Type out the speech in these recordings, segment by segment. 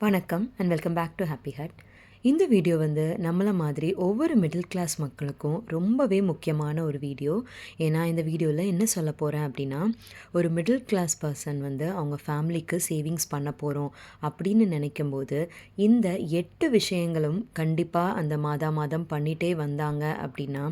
வணக்கம் and welcome back to happy heart இந்த video வந்து நம்மளை மாதிரி ஒவ்வொரு மிடில் கிளாஸ் மக்களுக்கும் ரொம்பவே முக்கியமான ஒரு வீடியோ ஏன்னா இந்த வீடியோவில் என்ன சொல்ல போகிறேன் அப்படின்னா ஒரு மிடில் கிளாஸ் பர்சன் வந்து அவங்க ஃபேமிலிக்கு சேவிங்ஸ் பண்ண போகிறோம் அப்படின்னு நினைக்கும் போது இந்த எட்டு விஷயங்களும் கண்டிப்பாக அந்த மாதா மாதம் பண்ணிகிட்டே வந்தாங்க அப்படின்னா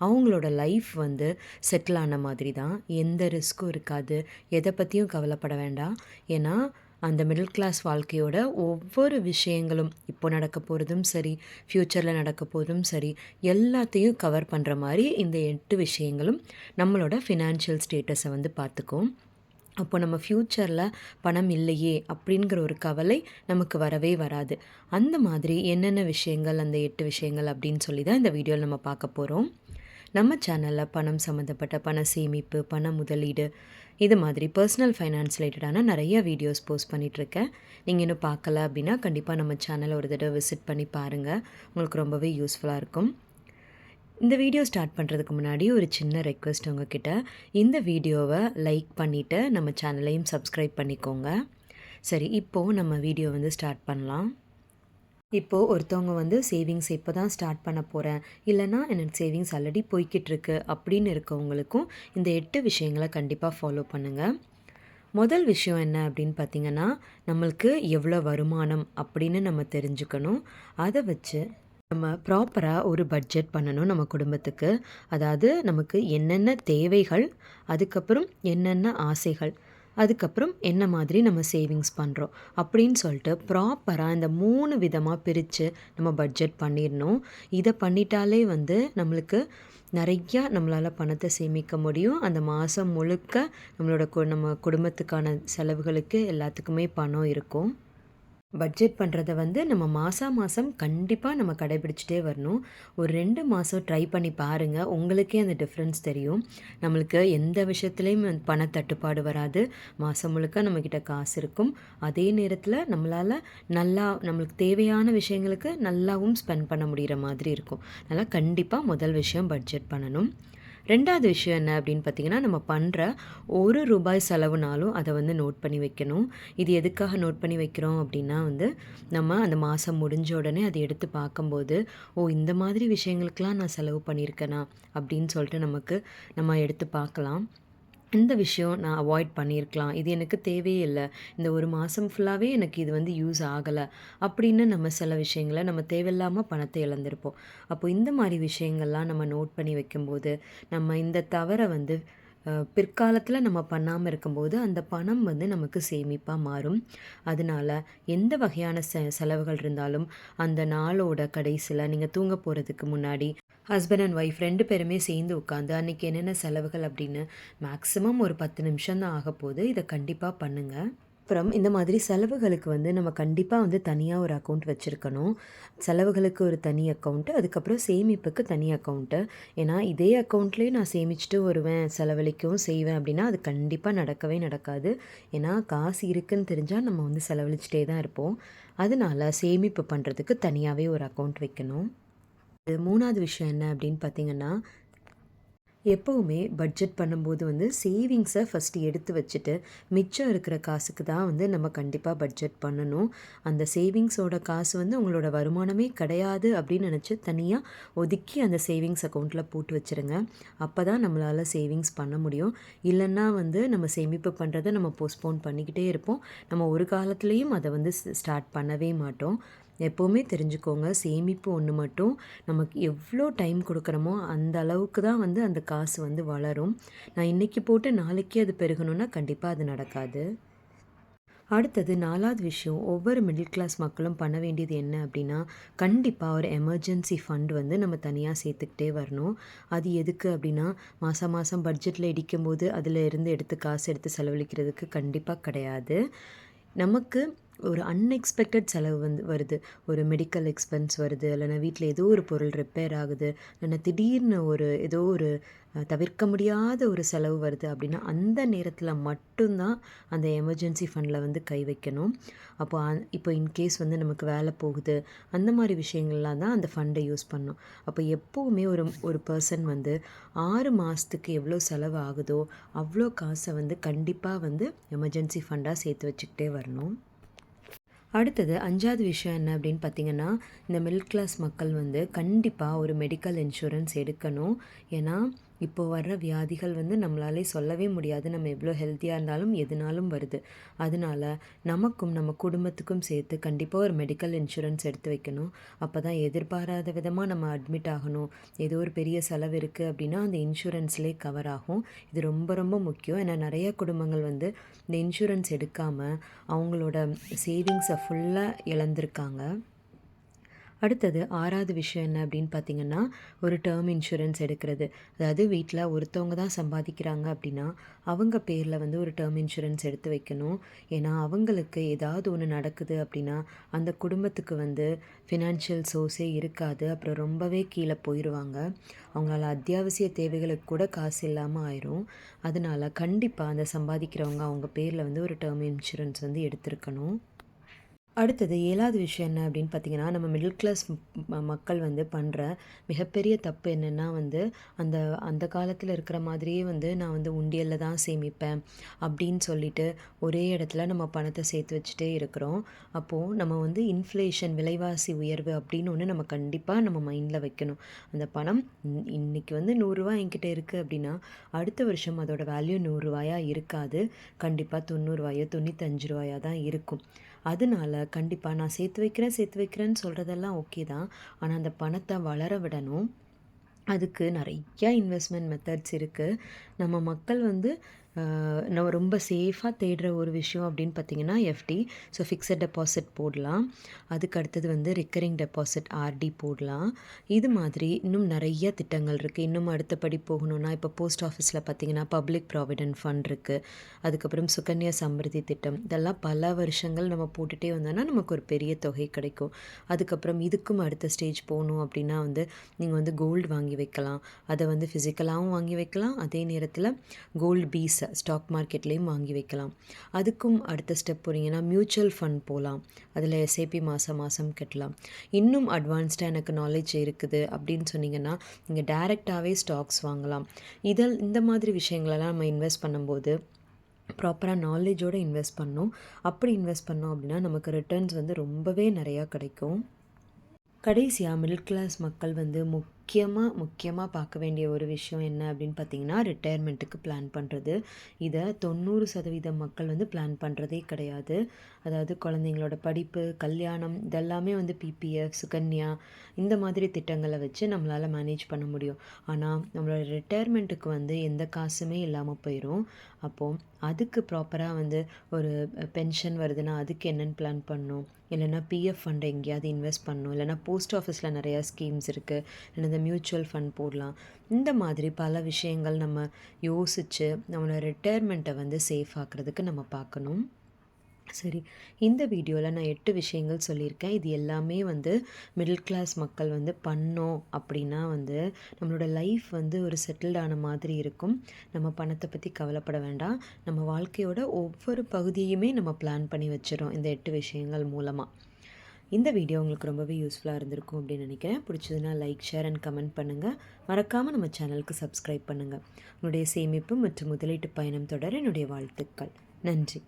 அவங்களோட லைஃப் வந்து செட்டில் ஆன மாதிரி தான் எந்த ரிஸ்க்கும் இருக்காது. எதை பற்றியும் கவலைப்பட வேண்டாம். ஏன்னா அந்த மிடில் கிளாஸ் வாழ்க்கையோட ஒவ்வொரு விஷயங்களும் இப்போ நடக்க போகிறதும் சரி ஃப்யூச்சரில் நடக்க போகிறதும் சரி எல்லாத்தையும் கவர் பண்ணுற மாதிரி இந்த எட்டு விஷயங்களும் நம்மளோட ஃபினான்ஷியல் ஸ்டேட்டஸை வந்து பார்த்துக்கும். அப்போ நம்ம ஃப்யூச்சரில் பணம் இல்லையே அப்படிங்கிற ஒரு கவலை நமக்கு வரவே வராது. அந்த மாதிரி என்னென்ன விஷயங்கள் அந்த எட்டு விஷயங்கள் அப்படின்னு சொல்லி தான் இந்த வீடியோவில் நம்ம பார்க்க போகிறோம் நம்ம சேனலில் பணம் சம்மந்தப்பட்ட பண சேமிப்பு பண முதலீடு இது மாதிரி பர்சனல் ஃபைனான்ஸ் ரிலேட்டடான நிறைய வீடியோஸ் போஸ்ட் பண்ணிகிட்ருக்கேன் நீங்கள் இன்னும் பார்க்கல அப்படின்னா கண்டிப்பாக நம்ம சேனலை ஒரு தடவை விசிட் பண்ணி பாருங்கள் உங்களுக்கு ரொம்பவே யூஸ்ஃபுல்லாக இருக்கும். இந்த வீடியோ ஸ்டார்ட் பண்ணுறதுக்கு முன்னாடி ஒரு சின்ன ரெக்வெஸ்ட் உங்ககிட்ட. இந்த வீடியோவை லைக் பண்ணிவிட்டு நம்ம சேனலையும் சப்ஸ்கிரைப் பண்ணிக்கோங்க. சரி இப்போது நம்ம வீடியோ வந்து ஸ்டார்ட் பண்ணலாம். இப்போது ஒருத்தவங்க வந்து சேவிங்ஸ் இப்போ தான் ஸ்டார்ட் பண்ண போகிறேன் இல்லைனா எனக்கு சேவிங்ஸ் ஆல்ரெடி போய்கிட்டுருக்கு அப்படின்னு இருக்கவங்களுக்கும் இந்த எட்டு விஷயங்களை கண்டிப்பாக ஃபாலோ பண்ணுங்கள் முதல் விஷயம் என்ன அப்படின்னு பார்த்தீங்கன்னா நம்மளுக்கு எவ்வளோ வருமானம் அப்படின்னு நம்ம தெரிஞ்சுக்கணும். அதை வச்சு நம்ம ப்ராப்பராக ஒரு பட்ஜெட் பண்ணணும் நம்ம குடும்பத்துக்கு. அதாவது நமக்கு என்னென்ன தேவைகள் அதுக்கப்புறம் என்னென்ன ஆசைகள் அதுக்கப்புறம் என்ன மாதிரி நம்ம சேவிங்ஸ் பண்ணுறோம் அப்படின்னு சொல்லிட்டு ப்ராப்பராக இந்த மூணு விதமாக பிரித்து நம்ம பட்ஜெட் பண்ணிடணும். இதை பண்ணிட்டாலே வந்து நம்மளுக்கு நிறையா நம்மளால் பணத்தை சேமிக்க முடியும். அந்த மாதம் முழுக்க நம்மளோட கு நம்ம குடும்பத்துக்கான செலவுகளுக்கு எல்லாத்துக்குமே பணம் இருக்கும். பட்ஜெட் பண்ணுறத வந்து நம்ம மாதம் மாதம் கண்டிப்பாக நம்ம கடைபிடிச்சிட்டே வரணும். ஒரு ரெண்டு மாதம் ட்ரை பண்ணி பாருங்கள் உங்களுக்கே அந்த டிஃப்ரென்ஸ் தெரியும். நம்மளுக்கு எந்த விஷயத்துலேயும் பண தட்டுப்பாடு வராது. மாதம் முழுக்க நம்மக்கிட்ட காசு இருக்கும். அதே நேரத்தில் நம்மளால் நல்லா நம்மளுக்கு தேவையான விஷயங்களுக்கு நல்லாவும் ஸ்பெண்ட் பண்ண முடிகிற மாதிரி இருக்கும். அதனால் கண்டிப்பாக முதல் விஷயம் பட்ஜெட் பண்ணணும். ரெண்டாவது விஷயம் என்ன அப்படின்னு பார்த்தீங்கன்னா நம்ம பண்ணுற ஒரு ரூபாய் செலவுனாலும் அதை வந்து நோட் பண்ணி வைக்கணும். இது எதுக்காக நோட் பண்ணி வைக்கிறோம் அப்படின்னா வந்து நம்ம அந்த மாதம் முடிஞ்ச உடனே அதை எடுத்து பார்க்கும்போது ஓ இந்த மாதிரி விஷயங்களுக்கெலாம் நான் செலவு பண்ணியிருக்கேனா அப்படின்னு சொல்லிட்டு நமக்கு நம்ம எடுத்து பார்க்கலாம். இந்த விஷயம் நான் அவாய்ட் பண்ணியிருக்கலாம். இது எனக்கு தேவையே இல்லை. இந்த ஒரு மாதம் ஃபுல்லாகவே எனக்கு இது வந்து யூஸ் ஆகலை. அப்படின்னு நம்ம சில விஷயங்களை நம்ம தேவையில்லாமல் பணத்தை இழந்திருப்போம். அப்போ இந்த மாதிரி விஷயங்கள்லாம் நம்ம நோட் பண்ணி வைக்கும்போது நம்ம இந்த தவறை வந்து பிற்காலத்தில் நம்ம பண்ணாமல் இருக்கும்போது அந்த பணம் வந்து நமக்கு சேமிப்பாக மாறும். அதனால் எந்த வகையான செ செலவுகள் இருந்தாலும் அந்த நாளோட கடைசியில் நீங்கள் தூங்க போகிறதுக்கு முன்னாடி ஹஸ்பண்ட் அண்ட் ஒய்ஃப் ரெண்டு பேருமே சேர்ந்து உட்காந்து அன்றைக்கி என்னென்ன செலவுகள் அப்படின்னு மேக்ஸிமம் ஒரு பத்து நிமிஷம் தான் ஆக போகுது இதை கண்டிப்பாக பண்ணுங்கள் அப்புறம் இந்த மாதிரி செலவுகளுக்கு வந்து நம்ம கண்டிப்பாக வந்து தனியாக ஒரு அக்கௌண்ட் வச்சுருக்கணும். செலவுகளுக்கு ஒரு தனி அக்கௌண்ட்டு அதுக்கப்புறம் சேமிப்புக்கு தனி அக்கௌண்ட்டு ஏன்னா இதே அக்கௌண்ட்லேயே நான் சேமிச்சுட்டு வருவேன் செலவழிக்கவும் செய்வேன் அப்படின்னா அது கண்டிப்பாக நடக்கவே நடக்காது. ஏன்னா காசு இருக்குன்னு தெரிஞ்சால் நம்ம வந்து செலவழிச்சிட்டே தான் இருப்போம். அதனால் சேமிப்பு பண்ணுறதுக்கு தனியாகவே ஒரு அக்கௌண்ட் வைக்கணும். மூணாவது விஷயம் என்ன அப்படின்னு பார்த்தீங்கன்னா எப்போவுமே பட்ஜெட் பண்ணும்போது வந்து சேவிங்ஸை ஃபஸ்ட்டு எடுத்து வச்சுட்டு மிச்சம் இருக்கிற காசுக்கு தான் வந்து நம்ம கண்டிப்பாக பட்ஜெட் பண்ணணும். அந்த சேவிங்ஸோட காசு வந்து உங்களோட வருமானமே கிடையாது அப்படின்னு நினச்சி தனியாக ஒதுக்கி அந்த சேவிங்ஸ் அக்கௌண்ட்டில் போட்டு வச்சுருங்க. அப்போ தான் நம்மளால் சேவிங்ஸ் பண்ண முடியும். இல்லைன்னா வந்து நம்ம சேமிப்பு பண்ணுறதை நம்ம போஸ்ட்போன் பண்ணிக்கிட்டே இருப்போம். நம்ம ஒரு காலத்துலேயும் அதை வந்து ஸ்டார்ட் பண்ணவே மாட்டோம். எப்போவுமே தெரிஞ்சுக்கோங்க. சேமிப்பு ஒன்று மட்டும் நமக்கு எவ்வளோ டைம் கொடுக்குறோமோ அந்த அளவுக்கு தான் வந்து அந்த காசு வந்து வளரும். நான் இன்றைக்கி போட்டு நாளைக்கே அது பெருகணும்னா கண்டிப்பாக அது நடக்காது. அடுத்தது நாலாவது விஷயம். ஒவ்வொரு மிடில் கிளாஸ் மக்களும் பண்ண வேண்டியது என்ன அப்படின்னா கண்டிப்பாக ஒரு எமர்ஜென்சி ஃபண்ட் வந்து நம்ம தனியாக சேர்த்துக்கிட்டே வரணும். அது எதுக்கு அப்படின்னா மாதம் மாதம் பட்ஜெட்டில் இடிக்கும்போது அதில் இருந்து எடுத்து காசு எடுத்து செலவழிக்கிறதுக்கு கண்டிப்பாக கிடையாது. நமக்கு ஒரு அன்எக்ஸ்பெக்டட் செலவு வந்து வருது. ஒரு மெடிக்கல் எக்ஸ்பென்ஸ் வருது இல்லைனா வீட்டில் ஏதோ ஒரு பொருள் ரிப்பேர் ஆகுது இல்லைனா திடீர்னு ஒரு ஏதோ ஒரு தவிர்க்க முடியாத ஒரு செலவு வருது அப்படின்னா அந்த நேரத்தில் மட்டும்தான் அந்த எமர்ஜென்சி ஃபண்டில் வந்து கை வைக்கணும். அப்போ இப்போ இன்கேஸ் வந்து நமக்கு வேலை போகுது அந்த மாதிரி விஷயங்கள்லாம் தான் அந்த ஃபண்டை யூஸ் பண்ணும் அப்போ எப்போவுமே ஒரு ஒரு பர்சன் வந்து ஆறு மாதத்துக்கு எவ்வளோ செலவு ஆகுதோ அவ்வளோ காசை வந்து கண்டிப்பாக வந்து எமர்ஜென்சி ஃபண்டாக சேர்த்து வச்சுக்கிட்டே வரணும். அடுத்தது அஞ்சாவது விஷயம் என்ன அப்படின்னு பார்த்தீங்கன்னா இந்த மிடில் கிளாஸ் மக்கள் வந்து கண்டிப்பாக ஒரு மெடிக்கல் இன்சூரன்ஸ் எடுக்கணும். ஏன்னா இப்போ வர்ற வியாதிகள் வந்து நம்மளாலே சொல்லவே முடியாது. நம்ம எவ்வளோ ஹெல்த்தியாக இருந்தாலும் எதுனாலும் வருது. அதனால நமக்கும் நம்ம குடும்பத்துக்கும் சேர்த்து கண்டிப்பாக ஒரு மெடிக்கல் இன்சூரன்ஸ் எடுத்து வைக்கணும். அப்போ தான் எதிர்பாராத விதமாக நம்ம அட்மிட் ஆகணும். ஏதோ ஒரு பெரிய செலவு இருக்குது அப்படின்னா அந்த இன்சூரன்ஸ்லேயே கவர் ஆகும். இது ரொம்ப ரொம்ப முக்கியம். ஏன்னா நிறைய குடும்பங்கள் வந்து இந்த இன்சூரன்ஸ் எடுக்காமல் அவங்களோட சேவிங்ஸை ஃபுல்லாக இழந்திருக்காங்க. அடுத்தது ஆறாவது விஷயம் என்ன அப்படின்னு பார்த்தீங்கன்னா ஒரு டேர்ம் இன்சூரன்ஸ் எடுக்கிறது. அதாவது வீட்டில் ஒருத்தவங்க தான் சம்பாதிக்கிறாங்க அப்படின்னா அவங்க பேரில் வந்து ஒரு டேர்ம் இன்சூரன்ஸ் எடுத்து வைக்கணும். ஏன்னா அவங்களுக்கு ஏதாவது ஒன்று நடக்குது அப்படின்னா அந்த குடும்பத்துக்கு வந்து ஃபினான்ஷியல் சோர்ஸே இருக்காது. அப்புறம் ரொம்பவே கீழே போயிடுவாங்க அவங்களால அத்தியாவசிய தேவைகளுக்கு கூட காசு இல்லாமல் ஆயிரும். அதனால் கண்டிப்பாக அந்த சம்பாதிக்கிறவங்க அவங்க பேரில் வந்து ஒரு டேர்ம் இன்சூரன்ஸ் வந்து எடுத்திருக்கணும். அடுத்தது ஏழாவது விஷயம் என்ன அப்படின்னு பார்த்தீங்கன்னா நம்ம மிடில் கிளாஸ் மக்கள் வந்து பண்ணுற மிகப்பெரிய தப்பு என்னென்னா வந்து அந்த அந்த காலத்தில் இருக்கிற மாதிரியே வந்து நான் வந்து உண்டியலில் தான் சேமிப்பேன் அப்படின்னு சொல்லிட்டு ஒரே இடத்துல நம்ம பணத்தை சேர்த்து வச்சுட்டே இருக்கிறோம். அப்போது நம்ம வந்து இன்ஃப்ளேஷன் விலைவாசி உயர்வு அப்படின்னு ஒன்று நம்ம கண்டிப்பாக நம்ம மைண்டில் வைக்கணும். அந்த பணம் இன்றைக்கி வந்து நூறுரூவா என்கிட்ட இருக்குது அப்படின்னா அடுத்த வருஷம் அதோட வேல்யூ நூறுரூவாயாக இருக்காது. கண்டிப்பாக தொண்ணூறுரூவாயோ தொண்ணூத்தஞ்சு ரூபாயாக தான் இருக்கும். அதனால கண்டிப்பாக நான் சேர்த்து வைக்கிறேன் சேர்த்து வைக்கிறேன்னு சொல்கிறதெல்லாம் ஓகே தான். ஆனால் அந்த பணத்தை வளர விடணும். அதுக்கு நிறையா இன்வெஸ்ட்மெண்ட் மெத்தட்ஸ் இருக்குது நம்ம மக்கள் வந்து நம்ம ரொம்ப சேஃபாக தேடுற ஒரு விஷயம் அப்படின்னு பார்த்தீங்கன்னா எஃப்டி ஸோ ஃபிக்ஸட் டெபாசிட் போடலாம். அதுக்கு அடுத்தது வந்து ரிக்கரிங் டெபாசிட் ஆர்டி போடலாம். இது மாதிரி இன்னும் நிறைய திட்டங்கள் இருக்குது இன்னும் அடுத்தபடி போகணுன்னா இப்போ போஸ்ட் ஆஃபீஸில் பார்த்தீங்கன்னா பப்ளிக் ப்ராவிடென்ட் ஃபண்ட் இருக்குது அதுக்கப்புறம் சுகன்யா சமிருதி திட்டம். இதெல்லாம் பல வருஷங்கள் நம்ம போட்டுகிட்டே வந்தோன்னா நமக்கு ஒரு பெரிய தொகை கிடைக்கும். அதுக்கப்புறம் இதுக்கும் அடுத்த ஸ்டேஜ் போகணும் அப்படின்னா வந்து நீங்கள் வந்து கோல்டு வாங்கி வைக்கலாம். அதை வந்து ஃபிசிக்கலாகவும் வாங்கி வைக்கலாம். அதே நேரத்தில் கோல்டு பீஸ் ஸ்டாக் மார்க்கெட்லேயும் வாங்கி வைக்கலாம். அதுக்கும் அடுத்த ஸ்டெப் போகிறீங்கன்னா மியூச்சுவல் ஃபண்ட் போகலாம் அதில் எஸ்ஐபி மாதம் மாதம் கட்டலாம். இன்னும் அட்வான்ஸ்டாக எனக்கு நாலேஜ் இருக்குது அப்படின்னு சொன்னீங்கன்னா நீங்கள் டைரெக்டாகவே ஸ்டாக்ஸ் வாங்கலாம். இதில் இந்த மாதிரி விஷயங்களெல்லாம் நம்ம இன்வெஸ்ட் பண்ணும்போது ப்ராப்பராக நாலேஜோடு இன்வெஸ்ட் பண்ணோம். அப்படி இன்வெஸ்ட் பண்ணோம் அப்படின்னா நமக்கு ரிட்டர்ன்ஸ் வந்து ரொம்பவே நிறையா கிடைக்கும். கடைசியாக மிடில் கிளாஸ் மக்கள் வந்து முக்கியமாக முக்கியமாக பார்க்க வேண்டிய ஒரு விஷயம் என்ன அப்படின்னு பார்த்தீங்கன்னா ரிட்டையர்மெண்ட்டுக்கு பிளான் பண்ணுறது இதை தொண்ணூறு சதவீதம் மக்கள் வந்து பிளான் பண்ணுறதே கிடையாது. அதாவது குழந்தைங்களோட படிப்பு கல்யாணம் இதெல்லாமே வந்து பிபிஎஃப் சுகன்யா இந்த மாதிரி திட்டங்களை வச்சு நம்மளால் மேனேஜ் பண்ண முடியும். ஆனால் நம்மளோட ரிட்டையர்மெண்ட்டுக்கு வந்து எந்த காசுமே இல்லாமல் போயிடும் அப்போது அதுக்கு ப்ராப்பராக வந்து ஒரு பென்ஷன் வருதுன்னா அதுக்கு என்னென்னு பிளான் பண்ணணும் இல்லைன்னா பிஎஃப் ஃபண்டை எங்கேயாவது இன்வெஸ்ட் பண்ணணும் இல்லைனா போஸ்ட் ஆஃபீஸில் நிறையா ஸ்கீம்ஸ் இருக்குது அந்த இந்த மியூச்சுவல் ஃபண்ட் போடலாம். இந்த மாதிரி பல விஷயங்கள் நம்ம யோசித்து நம்மளோட ரிட்டையர்மெண்ட்டை வந்து சேஃப் ஆக்கிறதுக்கு நம்ம பார்க்கணும். சரி இந்த வீடியோவில் நான் எட்டு விஷயங்கள் சொல்லியிருக்கேன். இது எல்லாமே வந்து மிடில் கிளாஸ் மக்கள் வந்து பண்ணோம் அப்படின்னா வந்து நம்மளோட லைஃப் வந்து ஒரு செட்டில்டான மாதிரி இருக்கும். நம்ம பணத்தை பற்றி கவலைப்பட வேண்டாம். நம்ம வாழ்க்கையோட ஒவ்வொரு பகுதியுமே நம்ம பிளான் பண்ணி வச்சிடும் இந்த எட்டு விஷயங்கள் மூலமாக இந்த வீடியோ உங்களுக்கு ரொம்பவே யூஸ்ஃபுல்லாக இருந்திருக்கும் அப்படின்னு நினைக்கிறேன். பிடிச்சதுன்னா லைக் ஷேர் அண்ட் கமெண்ட் பண்ணுங்கள் மறக்காமல் நம்ம சேனலுக்கு சப்ஸ்கிரைப் பண்ணுங்கள் உங்களுடைய சேமிப்பு மற்றும் முதலீட்டு பயணம் தொடர என்னுடைய வாழ்த்துக்கள். நன்றி.